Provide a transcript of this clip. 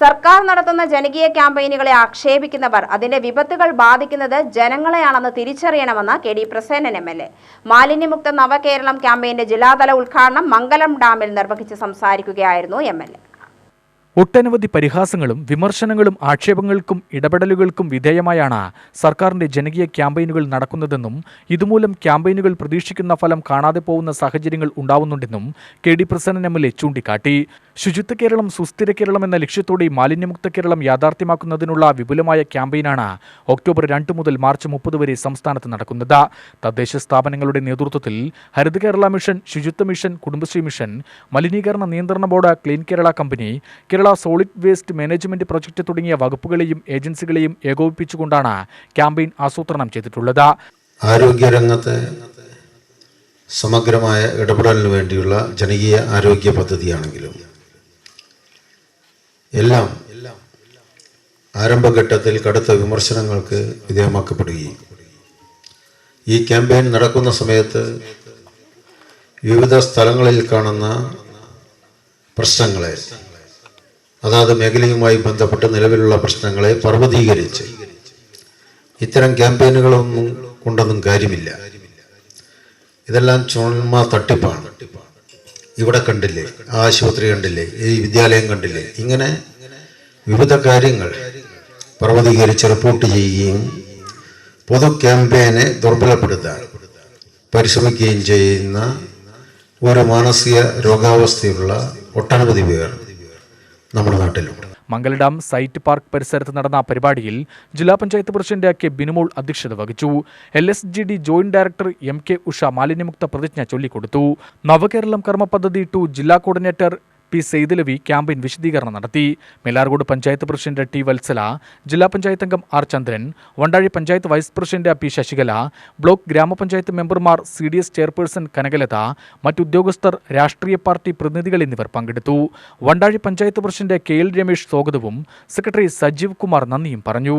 സർക്കാർ നടത്തുന്ന ജനകീയ ക്യാമ്പയിനുകളെ ആക്ഷേപിക്കുന്നവർ അതിന്റെ വിപത്തുകൾ ബാധിക്കുന്നത് ജനങ്ങളെയാണെന്ന് തിരിച്ചറിയണമെന്ന് K D Prasenan M L A. മാലിന്യമുക്ത നവകേരളം ക്യാമ്പയിന്റെ ജില്ലാതല ഉദ്ഘാടനം മംഗലം ഡാമിൽ നിർവഹിച്ച് സംസാരിക്കുകയായിരുന്നു എം എൽ എ. ഒട്ടനവധി പരിഹാസങ്ങളും വിമർശനങ്ങളും ആക്ഷേപങ്ങൾക്കും ഇടപെടലുകൾക്കും വിധേയമായാണ് സർക്കാരിന്റെ ജനകീയ ക്യാമ്പയിനുകൾ നടക്കുന്നതെന്നും ഇതുമൂലം ക്യാമ്പയിനുകൾ പ്രതീക്ഷിക്കുന്ന ഫലം കാണാതെ പോകുന്ന സാഹചര്യങ്ങൾ ഉണ്ടാവുന്നുണ്ടെന്നും K D Prasannan M L A ചൂണ്ടിക്കാട്ടി. ശുചിത്വ കേരളം സുസ്ഥിര കേരളം എന്ന ലക്ഷ്യത്തോടെ മാലിന്യമുക്ത കേരളം യാഥാർത്ഥ്യമാക്കുന്നതിനുള്ള വിപുലമായ ക്യാമ്പയിനാണ് ഒക്ടോബർ രണ്ട് മുതൽ മാർച്ച് മുപ്പത് വരെ സംസ്ഥാനത്ത് നടക്കുന്നത്. തദ്ദേശ സ്ഥാപനങ്ങളുടെ നേതൃത്വത്തിൽ Haritha Kerala mission Suchitwa mission Kudumbashree mission മലിനീകരണ നിയന്ത്രണ board clean Kerala company Kerala solid waste management project തുടങ്ങിയ വകുപ്പുകളെയും ഏജൻസികളെയും ഏകോപിപ്പിച്ചുകൊണ്ടാണ് ക്യാമ്പയിൻ ആസൂത്രണം ചെയ്തിട്ടുള്ളത്. ആരോഗ്യരംഗത്തെ സമഗ്രമായ ഇടപെടലിന് വേണ്ടിയുള്ള ജനകീയ ആരോഗ്യ പദ്ധതിയാണെങ്കിലും എല്ലാം ആരംഭഘട്ടത്തിൽ കടുത്ത വിമർശനങ്ങൾക്ക് വിധേയമാക്കപ്പെടുകയും ഈ ക്യാമ്പയിൻ നടക്കുന്ന സമയത്ത് വിവിധ സ്ഥലങ്ങളിൽ കാണുന്ന പ്രശ്നങ്ങളെ അതാത് മേഖലയുമായി ബന്ധപ്പെട്ട് നിലവിലുള്ള പ്രശ്നങ്ങളെ പർവതീകരിച്ച് ഇത്തരം ക്യാമ്പയിനുകളൊന്നും കൊണ്ടൊന്നും കാര്യമില്ല. ഇതെല്ലാം ചുമ തട്ടിപ്പാണ്. ഇവിടെ കണ്ടില്ലേ? ആശുപത്രി കണ്ടില്ലേ? ഈ വിദ്യാലയം കണ്ടില്ലേ? ഇങ്ങനെ വിവിധ കാര്യങ്ങൾ പർവതീകരിച്ച് റിപ്പോർട്ട് ചെയ്യുകയും പൊതു ക്യാമ്പയിനെ ദുർബലപ്പെടുത്താൻ പരിശ്രമിക്കുകയും ചെയ്യുന്ന ഒരു മാനസിക രോഗാവസ്ഥയുള്ള ഒട്ടനവധി പേർ നമ്മുടെ നാട്ടിലുണ്ട്. മംഗലഡാം സൈറ്റ് പാർക്ക് പരിസരത്ത് നടന്ന പരിപാടിയിൽ ജില്ലാ പഞ്ചായത്ത് പ്രസിഡന്റ് കെ ബിനുമോൾ അധ്യക്ഷത വഹിച്ചു. L S G D joint director M K Usha മാലിന്യമുക്ത പ്രതിജ്ഞ ചൊല്ലിക്കൊടുത്തു. നവകേരളം കർമ്മ പദ്ധതി ടു ജില്ലാ കോർഡിനേറ്റർ പി സെയ്ദലവി ക്യാമ്പയിൻ വിശദീകരണം നടത്തി. മേലാർകോട് പഞ്ചായത്ത് പ്രസിഡന്റ് ടി വത്സല ജില്ലാ പഞ്ചായത്ത് അംഗം R Chandran Vandazhi panchayat vice president P Sasikala block ഗ്രാമപഞ്ചായത്ത് മെമ്പർമാർ C D S chairperson Kanakalatha മറ്റുദ്യോഗസ്ഥർ രാഷ്ട്രീയ പാർട്ടി പ്രതിനിധികൾ എന്നിവർ പങ്കെടുത്തു. Vandazhi panchayat president K L Ramesh സ്വാഗതവും സെക്രട്ടറി സജീവ് കുമാർ നന്ദിയും പറഞ്ഞു.